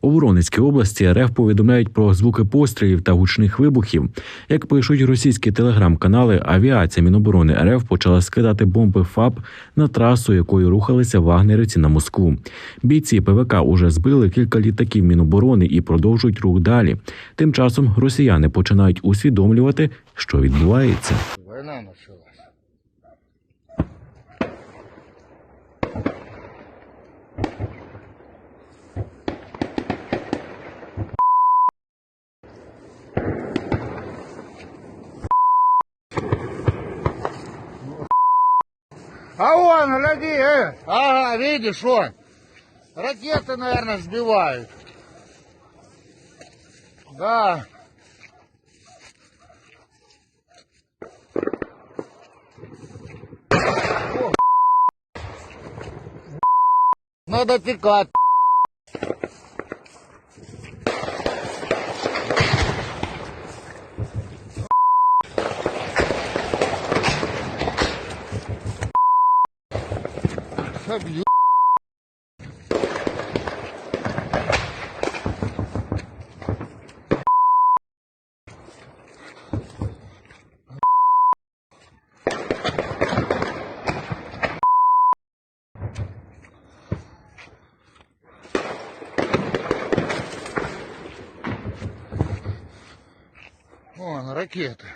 У Воронезькій області РФ повідомляють про звуки пострілів та гучних вибухів. Як пишуть російські телеграм-канали, авіація Міноборони РФ почала скидати бомби ФАБ на трасу, якою рухалися вагнерівці на Москву. Бійці ПВК уже збили кілька літаків Міноборони і продовжують рух далі. Тим часом росіяни починають усвідомлювати, що відбувається. Война началась. А вон, гляди, э. Ага, видишь, он. Ракеты, наверное, сбивают. Да. Надо пикать. Побью. Вон, ракеты.